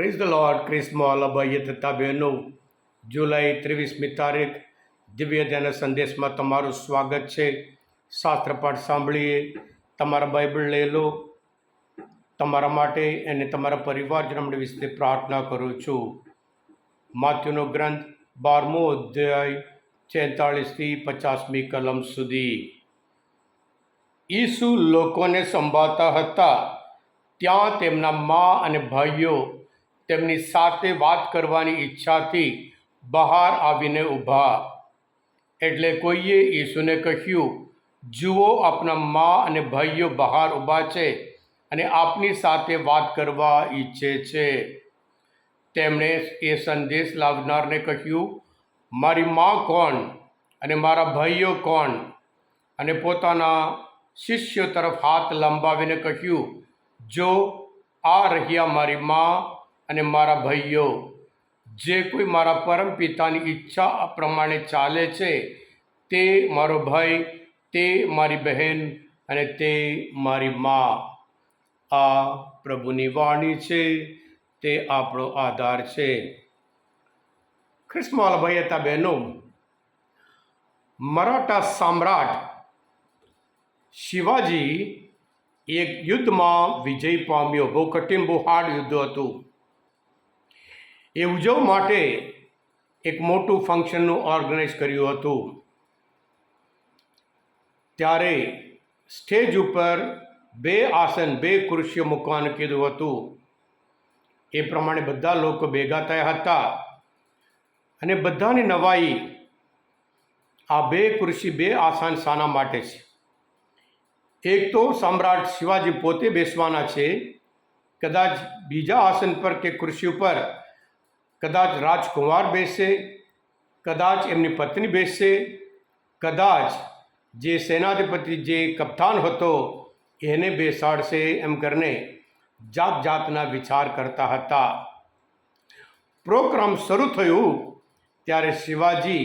Praise the lord ક્રિસ્મોલ ભાઈએ તથા બહેનો જુલાઈ ત્રેવીસમી તારીખ, દિવ્ય ધ્યાન સંદેશમાં તમારું સ્વાગત છે. શાસ્ત્રપાઠ સાંભળીએ, તમારા બાઇબલ લઈ લો. તમારા માટે અને તમારા પરિવારજનો વિશે પ્રાર્થના કરું છું. માથ્યુનો ગ્રંથ બારમો અધ્યાય, છેતાળીસથી પચાસમી કલમ સુધી. ઈસુ લોકોને સંભાળતા હતા. ત્યાં તેમના મા અને ભાઈઓ તેમની સાથે વાત કરવાની ઈચ્છાથી બહાર આવીને ઊભા. એટલે કોઈએ ઈસુને કહ્યું, જુઓ, આપના મા અને ભાઈઓ બહાર ઊભા છે અને આપની સાથે વાત કરવા ઈચ્છે છે. તેમણે એ સંદેશ લાવનારને કહ્યું, મારી મા કોણ અને મારા ભાઈઓ કોણ? અને પોતાના શિષ્યો તરફ હાથ લંબાવીને કહ્યું, જો આ રહ્યા મારી મા અને મારા ભાઈઓ, જે કોઈ મારા પરમ પિતાની ઈચ્છા પ્રમાણે ચાલે છે, તે મારો ભાઈ, તે મારી બહેન અને તે મારી મા. આ પ્રભુની વાણી છે, તે આપણો આધાર છે. ખ્રિસ્માલ ભાઈ હતા બહેનો, મરાઠા સમ્રાટ શિવાજી એક યુદ્ધમાં વિજય પામ્યો. બહુ કઠિન, બહુ હાર્ડ યુદ્ધ હતું. એ ઉજવવા માટે એક મોટું ફંક્શનનું ઓર્ગેનાઇઝ કર્યું હતું. ત્યારે સ્ટેજ ઉપર બે આસન, બે ખુરશીઓ મૂકવાનું કીધું હતું. એ પ્રમાણે બધા લોકો ભેગા થયા હતા. અને બધાની નવાઈ આ બે ખુરશી બે આસન શાના માટે છે. એક તો સમ્રાટ શિવાજી પોતે બેસવાના છે. કદાચ બીજા આસન પર કે ખુરશી ઉપર કદાચ રાજકુમાર બેસશે કદાચ એમની પત્ની બેસશે કદાચ જે સેનાધિપતિ જે કપ્તાન હતો એને બેસાડશે એમ કરીને જાત જાતના વિચાર કરતા હતા. પ્રોગ્રામ શરૂ થયું ત્યારે શિવાજી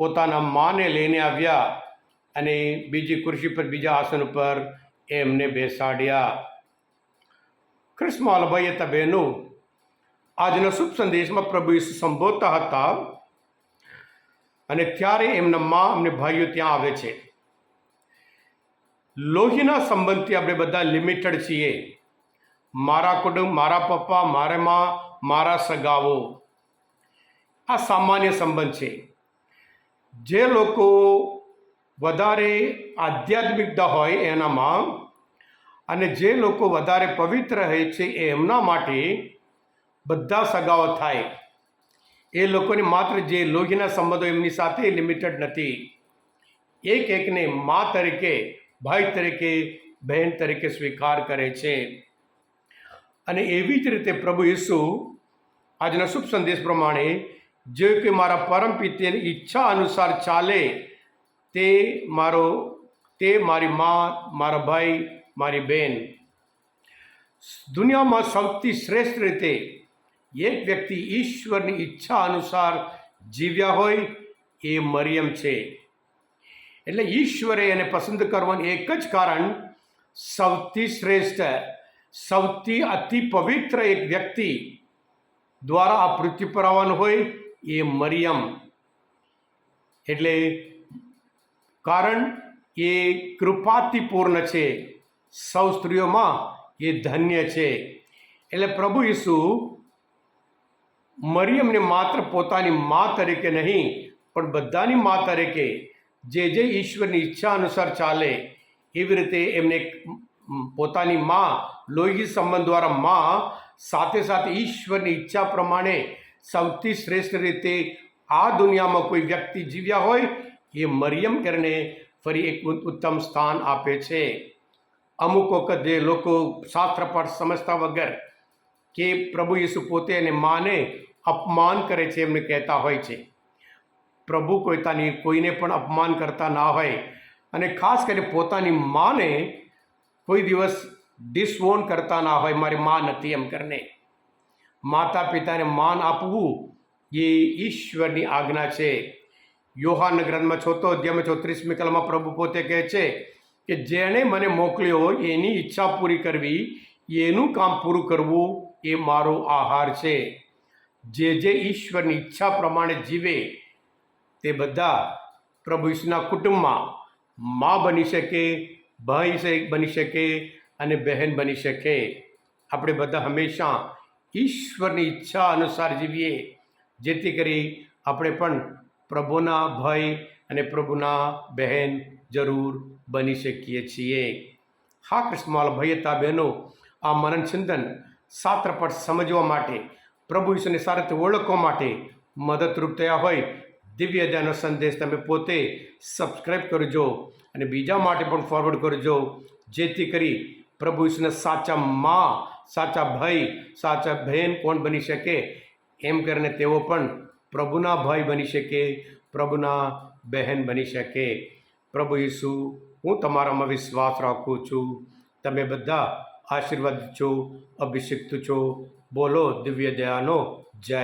પોતાના માને લઈને આવ્યા અને બીજી ખુરશી પર બીજા આસન ઉપર એમને બેસાડ્યા. કૃષ્ણમાલભાઈ હતા બહેનો આજના શુભ સંદેશમાં પ્રભુ ઈસુ સંબોધતા હતા. અને ત્યારે એમના મા અમને ભાઈઓ ત્યાં આવે છે. લોહીના સંબંધથી આપણે બધા લિમિટેડ છીએ. મારા કુટુંબ, મારા પપ્પા, મારા મા, મારા સગાઓ. આ સામાન્ય સંબંધ છે. જે લોકો વધારે આધ્યાત્મિકતા હોય એનામાં અને જે લોકો વધારે પવિત્ર રહે છે એ એમના માટે બધા સગાઓ થાય. એ લોકોને માત્ર જે લોહીના સંબંધો એમની સાથે લિમિટેડ નથી. એક એકને મા તરીકે, ભાઈ તરીકે, બહેન તરીકે સ્વીકાર કરે છે. અને એવી જ રીતે પ્રભુ ઈસુ આજના શુભ સંદેશ પ્રમાણે જે કે મારા પરમ પિત્યની ઈચ્છા અનુસાર ચાલે તે મારો, તે મારી મા, મારા ભાઈ, મારી બહેન. દુનિયામાં સૌથી શ્રેષ્ઠ રીતે એક વ્યક્તિ ઈશ્વરની ઈચ્છા અનુસાર જીવ્યા હોય એ મરિયમ છે. એટલે ઈશ્વરે એને પસંદ કરવાનું એક જ કારણ, સૌથી શ્રેષ્ઠ, સૌથી અતિ પવિત્ર એક વ્યક્તિ દ્વારા આ પૃથ્વી પર આવવાનું હોય એ મરિયમ. એટલે કારણ એ કૃપાથી પૂર્ણ છે. સૌ સ્ત્રીઓમાં એ ધન્ય છે. એટલે પ્રભુ ઈસુ મરિયમને માત્ર પોતાની મા તરીકે નહીં, પણ બધાની મા તરીકે જે જે ઈશ્વરની ઈચ્છા અનુસાર ચાલે, એવી રીતે એમને પોતાની મા, લોહી સંબંધ દ્વારા મા સાથે સાથે ઈશ્વરની ઈચ્છા પ્રમાણે સૌથી શ્રેષ્ઠ રીતે આ દુનિયામાં કોઈ વ્યક્તિ જીવ્યા હોય, એ મરિયમ કરીને ફરી એક ઉત્તમ સ્થાન આપે છે. અમુક વખત જે લોકો શાસ્ત્ર પર સમજતા વગર કે પ્રભુ ઈસુ પોતે અને માને અપમાન કરે છે એમને કહેતા હોય છે. પ્રભુ કોઈતાની કોઈને પણ અપમાન કરતા ના હોય અને ખાસ કરીને પોતાની માને કોઈ દિવસ ડિસવોન કરતા ના હોય, મારી મા નથી એમ કરીને. માતા પિતાને માન આપવું એ ઈશ્વરની આજ્ઞા છે. યોહાન ગ્રંથમાં છોતો અધ્યાયમાં ચોત્રીસમી કલમાં પ્રભુ પોતે કહે છે કે, જેણે મને મોકલ્યો એની ઈચ્છા પૂરી કરવી, એનું કામ પૂરું કરવું એ મારો આહાર છે. જે જે ઈશ્વરની ઈચ્છા પ્રમાણે જીવે, તે બધા પ્રભુ ઈસુના કુટુંબમાં મા બની શકે, ભાઈ બની શકે અને બહેન બની શકે. આપણે બધા હંમેશા ઈશ્વરની ઈચ્છા અનુસાર જીવીએ, જેથી કરી આપણે પણ પ્રભુના ભાઈ અને પ્રભુના બહેન જરૂર બની શકીએ છીએ. હા કૃષ્ણમાલ ભાઈ બહેનો, આ મનન ચિંતન સાત્રપટ સમજવા માટે પ્રભુ ઈશ્વરની સારી રીતે ઓળખવા માટે મદદરૂપ થયા હોય, દિવ્ય ધ્યાનનો સંદેશ તમે પોતે સબસ્ક્રાઈબ કરજો અને બીજા માટે પણ ફોરવર્ડ કરજો, જેથી કરી પ્રભુ ઈશ્વરના સાચા મા, સાચા ભાઈ, સાચા બહેન કોણ બની શકે? એમ કરીને તેઓ પણ પ્રભુના ભાઈ બની શકે, પ્રભુના બહેન બની શકે. પ્રભુ ઈસુ, હું તમારામાં વિશ્વાસ રાખું છું. તમે બધા આશીર્વાદ છો, અભિષિક્ત છો બોલો દિવ્ય દયાનો જય